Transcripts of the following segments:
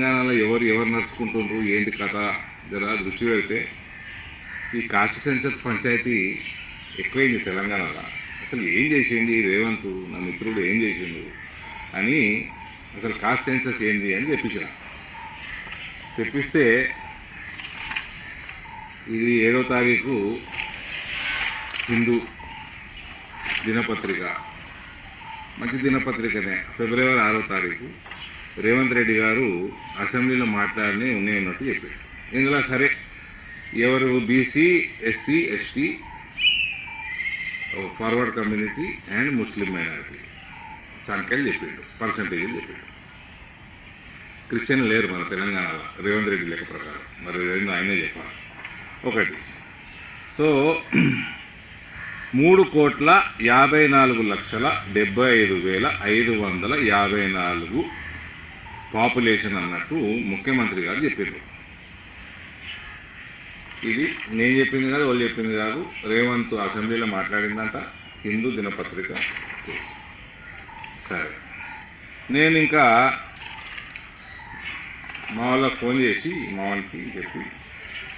తెలంగాణలో ఎవరు ఎవరు నడుచుకుంటుండ్రు ఏంటి కథ జర దృష్టి పెడితే ఈ కాస్ట్ సెన్సర్ పంచాయతీ ఎక్కువైంది తెలంగాణలో. అసలు ఏం చేసింది రేవంత్ నా మిత్రుడు ఏం చేసిండు అని అసలు కాస్ట్ సెన్సస్ ఏంది అని తెప్పించిన. తెప్పిస్తే ఇది ఏడో తారీఖు హిందూ దినపత్రిక. మంచి దినపత్రికనే ఫిబ్రవరి ఆరో తారీఖు. రేవంత్ రెడ్డి గారు అసెంబ్లీలో మాట్లాడని ఉన్నాయన్నట్టు చెప్పారు. ఇందులో సరే ఎవరు BC SC ST forward community and Muslim minority సంఖ్యలు చెప్పిండు పర్సంటేజీలు చెప్పిండు క్రిస్టియన్ లేరు మన తెలంగాణలో రేవంత్ రెడ్డి లెక్క ప్రకారం. మరి ఆయనే చెప్పాలి. ఒకటి. సో మూడు కోట్ల యాభై నాలుగు లక్షల డెబ్బై ఐదు వేల ఐదు వందల యాభై నాలుగు పాపులేషన్ అన్నట్టు ముఖ్యమంత్రి గారు చెప్పారు ఇది నేను చెప్పింది కాదు వాళ్ళు చెప్పింది కాదు. రేవంత్ అసెంబ్లీలో మాట్లాడిందంట హిందూ దినపత్రిక సరే. నేను ఇంకా మా వాళ్ళకి ఫోన్ చేసి మా వాళ్ళకి చెప్పి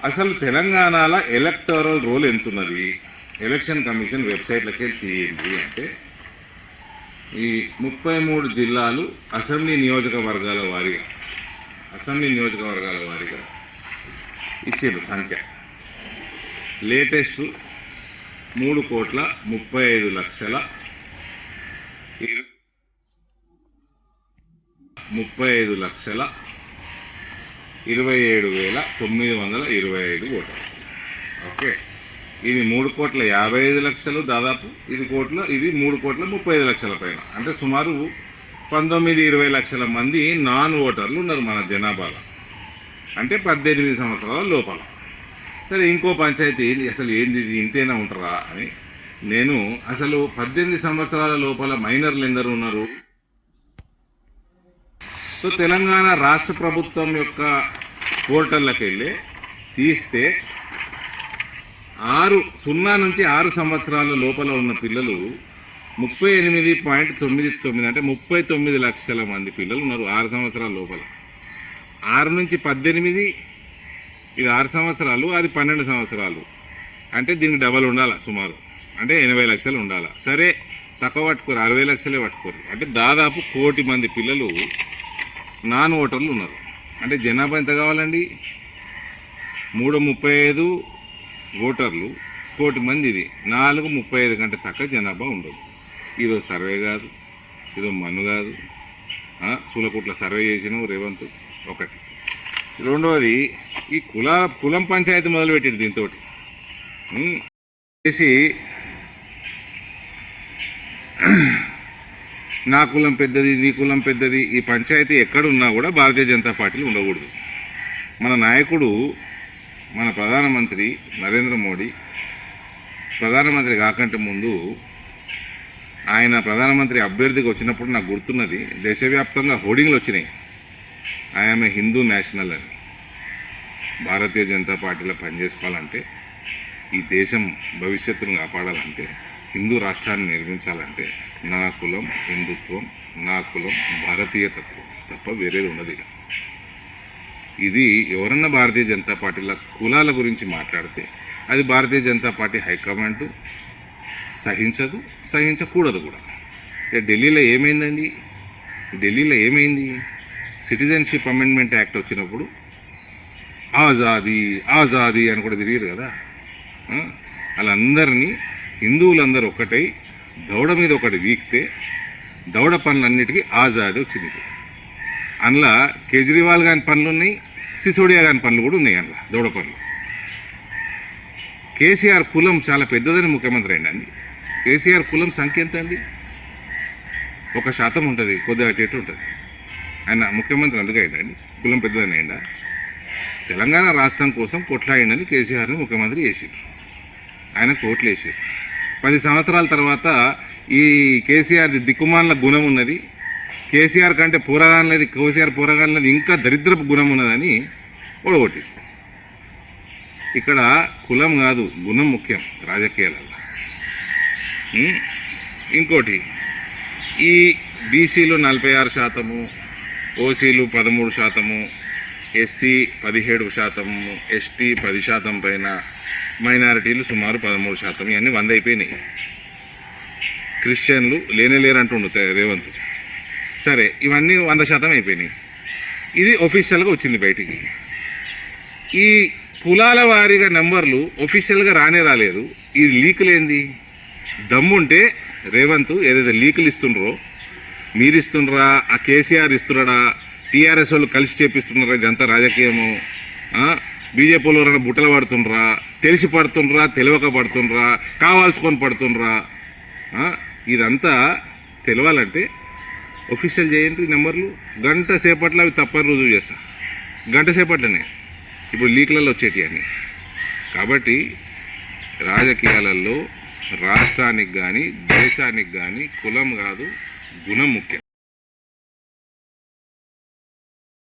అసలు తెలంగాణలో ఎలక్టోరల్ రోల్ ఎంతున్నది? ఎలక్షన్ కమిషన్ వెబ్సైట్లకే తీయండి అంటే ఈ ముప్పై మూడు జిల్లాలు అసెంబ్లీ నియోజకవర్గాల వారీగా అసెంబ్లీ నియోజకవర్గాల వారీగా ఇచ్చారు సంఖ్య. లేటెస్ట్ మూడు కోట్ల ముప్పై ఐదు లక్షల ముప్పై ఐదు లక్షల ఇరవై ఏడు వేల తొమ్మిది వందల ఇరవై ఐదు ఓట్లు. ఓకే. ఇది మూడు కోట్ల యాభై ఐదు లక్షలు దాదాపు. ఇది కోట్ల ఇది మూడు కోట్ల ముప్పై ఐదు లక్షల పైన. అంటే సుమారు పంతొమ్మిది ఇరవై లక్షల మంది నాన్ ఓటర్లు ఉన్నారు మన జనాభాలో. అంటే పద్దెనిమిది సంవత్సరాల లోపల. సరే ఇంకో పంచాయతీ అసలు ఏంది ఇది? ఇంతేనా ఉంటారా అని. నేను అసలు పద్దెనిమిది సంవత్సరాల లోపల మైనర్లు ఎందరు ఉన్నారు. సో తెలంగాణ రాష్ట్ర ప్రభుత్వం యొక్క పోర్టల్లోకి వెళ్ళి తీస్తే ఆరు సున్నా నుంచి ఆరు సంవత్సరాల లోపల ఉన్న పిల్లలు ముప్పై ఎనిమిది పాయింట్ తొమ్మిది తొమ్మిది అంటే ముప్పై తొమ్మిది లక్షల మంది పిల్లలు ఉన్నారు ఆరు సంవత్సరాల లోపల. ఆరు నుంచి పద్దెనిమిది ఇది ఆరు సంవత్సరాలు అది పన్నెండు సంవత్సరాలు. అంటే దీనికి డబల్ ఉండాలి సుమారు? అంటే ఎనభై లక్షలు ఉండాలి? సరే తక్కువ పట్టుకోరు అరవై లక్షలే పట్టుకోరు. అంటే దాదాపు కోటి మంది పిల్లలు నాన్ ఓటర్లు ఉన్నారు. అంటే జనాభా ఎంత కావాలండి? మూడు ముప్పై ఐదు ఓటర్లు కోటి మందిది. నాలుగు ముప్పై ఐదు గంటల తక్కువ జనాభా ఉండదు. ఈరోజు సర్వే కాదు ఇదో మన్ను కాదు. సూలకుట్ల సర్వే చేసిన రేవంత్ ఒకటి. రెండవది ఈ కుల కులం పంచాయతీ మొదలుపెట్టింది దీంతో చేసి నా కులం పెద్దది నీ కులం పెద్దది ఈ పంచాయతీ ఎక్కడున్నా కూడా భారతీయ జనతా పార్టీలు ఉండకూడదు. మన నాయకుడు మన ప్రధానమంత్రి నరేంద్ర మోడీ ప్రధానమంత్రి కాకంటే ముందు ఆయన ప్రధానమంత్రి అభ్యర్థికి వచ్చినప్పుడు నాకు గుర్తున్నది దేశవ్యాప్తంగా హోర్డింగ్లు వచ్చినాయి. ఐఎమ్ హిందూ నేషనల్ అని. భారతీయ జనతా పార్టీలో పనిచేసుకోవాలంటే ఈ దేశం భవిష్యత్తును కాపాడాలంటే హిందూ రాష్ట్రాన్ని నిర్మించాలంటే నా కులం హిందుత్వం నా కులం భారతీయ తత్వం తప్ప వేరేది ఉండదు ఇది ఎవరన్నా భారతీయ జనతా పార్టీల కులాల గురించి మాట్లాడితే అది Bharatiya Janata Party high command సహించదు సహించకూడదు కూడా. ఇక ఢిల్లీలో ఏమైందండి? ఢిల్లీలో ఏమైంది? సిటిజన్షిప్ అమెండ్మెంట్ యాక్ట్ వచ్చినప్పుడు ఆజాదీ ఆజాదీ అని కూడా తెలియదు కదా? వాళ్ళందరినీ హిందువులందరూ ఒకటై దౌడ మీద ఒకటి వీక్తే దౌడ పనులన్నిటికీ ఆజాదీ వచ్చింది. అందులో కేజ్రీవాల్ కాని పనులు ఉన్నాయి సిసోడియా కాని పనులు కూడా ఉన్నాయి అందులో దౌడ పనులు. కేసీఆర్ కులం చాలా పెద్దదని ముఖ్యమంత్రి అండి. కేసీఆర్ కులం సంఖ్య ఎంత అండి? ఒక శాతం ఉంటుంది కొద్దిగా అటు ఉంటుంది. ఆయన ముఖ్యమంత్రి అందుకే అయిందండి కులం పెద్దదని అయిందా తెలంగాణ రాష్ట్రం కోసం కొట్లాడిందని కేసీఆర్ని ముఖ్యమంత్రి చేసిండ్రు ఆయన కోట్లు వేసారు పది సంవత్సరాల తర్వాత ఈ కేసీఆర్ దిక్కుమాల గుణం ఉన్నది కేసీఆర్ కంటే పూరగానలేదు కేసీఆర్ పూరగానలేదు ఇంకా దరిద్రపు గుణం ఉన్నదని ఓడగొట్టి ఇక్కడ కులం కాదు గుణం ముఖ్యం రాజకీయాలలో. ఇంకోటి ఈ బీసీలో నలభై ఆరు శాతము ఓసీలు పదమూడు శాతము ఎస్సీ పదిహేడు శాతము ఎస్టీ పది శాతం పైన మైనారిటీలు సుమారు పదమూడు శాతం ఇవన్నీ వంద అయిపోయినాయి. క్రిస్టియన్లు లేనే లేరు రేవంత్. సరే ఇవన్నీ వంద శాతం అయిపోయినాయి. ఇది ఒఫీషియల్గా వచ్చింది బయటికి. ఈ కులాల వారీగా నెంబర్లు ఒఫీషియల్గా రానే రాలేదు. ఈ లీకులేంది? దమ్ము దమ్ముంటే రేవంత్ ఏదైతే లీకులు ఇస్తుండ్రో మీరు ఇస్తుండ్రా ఆ కేసీఆర్ ఇస్తున్నాడా టీఆర్ఎస్ వాళ్ళు కలిసి చేపిస్తున్నారా ఇదంతా రాజకీయము? బీజేపీ వాళ్ళు ఎవరైనా బుట్టలు పడుతుండ్రా తెలిసి పడుతుండ్రా తెలియక పడుతుండ్రా కావాల్సుకొని పడుతుండ్రా? ఇదంతా తెలవాలంటే ఒఫీషియల్ చేయండి నెంబర్లు గంట సేపట్లో అవి తప్పని రుజువు చేస్తా. గంట సేపట్లోనే. ఇప్పుడు లీక్లలో వచ్చేటి అన్నీ. కాబట్టి రాజకీయాలలో రాష్ట్రానికి కానీ దేశానికి కానీ కులం కాదు గుణం ముఖ్యం.